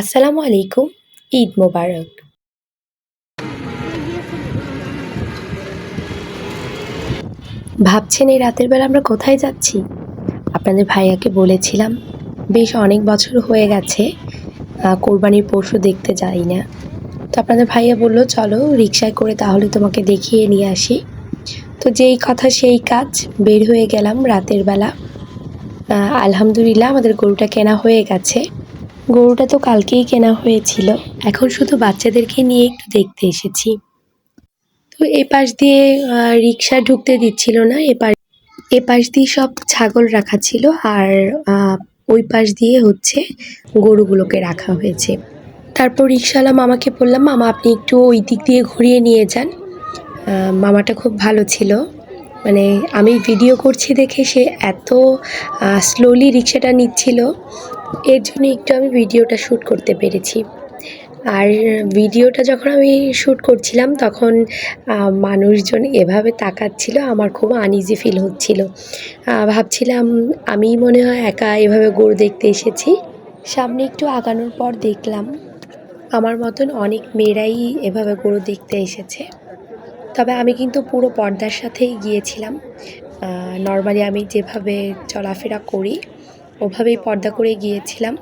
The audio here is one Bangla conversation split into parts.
আসসালামু আলাইকুম, ঈদ মোবারক। ভাবছেন এই রাতের বেলা আমরা কোথায় যাচ্ছি? আপনাদের ভাইয়াকে বলেছিলাম, বেশ অনেক বছর হয়ে গেছে কোরবানির পশু দেখতে যাই না। তো আপনাদের ভাইয়া বলল, চলো রিক্সায় করে তাহলে তোমাকে দেখিয়ে নিয়ে আসি। তো যেই কথা সেই কাজ, বের হয়ে গেলাম রাতের বেলা। আলহামদুলিল্লাহ আমাদের গরুটা কেনা হয়ে গেছে। গরুটা তো কালকেই কেনা হয়েছিল। এখন শুধু বাচ্চাদেরকে নিয়ে একটু দেখতে এসেছি। তো এ পাশ দিয়ে রিক্সা ঢুকতে দিচ্ছিল না এ পাশ এ পাশ দিয়ে সব ছাগল রাখা ছিল আর ওই পাশ দিয়ে হচ্ছে গরুগুলোকে রাখা হয়েছে। তারপর রিক্সাওয়ালা মামাকে বললাম, মামা, আপনি একটু ওই দিক দিয়ে ঘুরিয়ে নিয়ে যান। মামাটা খুব ভালো ছিল। মানে আমি ভিডিও করছি দেখে সে এত স্লোলি রিক্সাটা নিচ্ছিল। এর জন্য একটু আমি ভিডিওটা শ্যুট করতে পেরেছি। আর ভিডিওটা যখন আমি শ্যুট করছিলাম, তখন মানুষজন এভাবে তাকাচ্ছিল, আমার খুব আনইজি ফিল হচ্ছিল। ভাবছিলাম, আমি মনে হয় একা এভাবে গরু দেখতে এসেছি। সামনে একটু আগানোর পর দেখলাম, আমার মতন অনেক মেয়েরাই এভাবে গরু দেখতে এসেছে। তবে আমি কিন্তু পুরো পর্দার সাথেই গিয়েছিলাম। নর্মালি আমি যেভাবে চলাফেরা করি ওভাবেই পর্দা করে গিয়েছিলাম।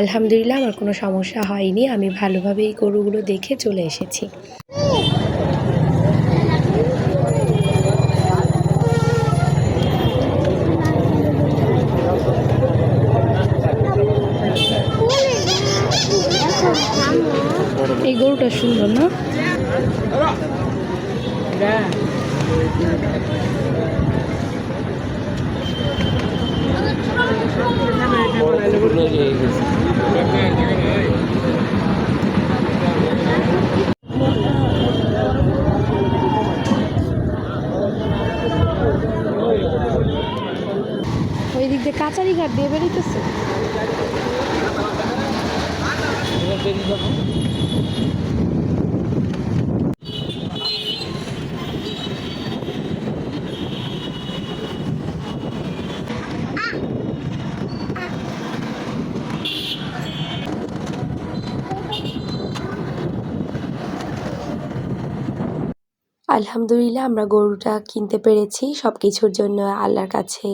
আলহামদুলিল্লাহ আমার কোনো সমস্যা হয়নি। আমি ভালোভাবেই গরুগুলো দেখে চলে এসেছি। এই গরুটা সুন্দর, না? ওই দিক দিয়ে কাচারি ঘাট দিয়ে বেরোইতেছে। আলহামদুলিল্লাহ, আমরা গরুটা কিনতে পেরেছি। সব কিছুর জন্য আল্লাহর কাছে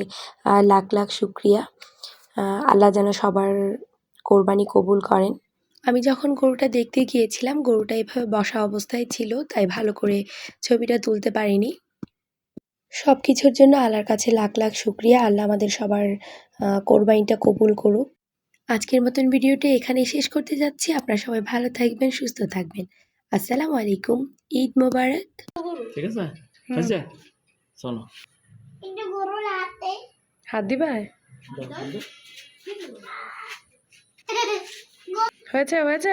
লাখ লাখ শুক্রিয়া। আল্লাহ যেন সবার কোরবানি কবুল করেন। আমি যখন গরুটা দেখতে গিয়েছিলাম, গরুটা এভাবে বসা অবস্থায় ছিল, তাই ভালো করে ছবিটা তুলতে পারিনি। সব কিছুর জন্য আল্লাহর কাছে লাখ লাখ শুক্রিয়া। আল্লাহ আমাদের সবার কোরবানিটা কবুল করুক। আজকের মতন ভিডিওটা এখানেই শেষ করতে যাচ্ছি। আপনারা সবাই ভালো থাকবেন, সুস্থ থাকবেন। আসসালামু আলাইকুম। ঈদ মোবারক। ঠিক আছে? হয়েছে শোনো হাত। দিবা? হয়েছে। হয়েছে।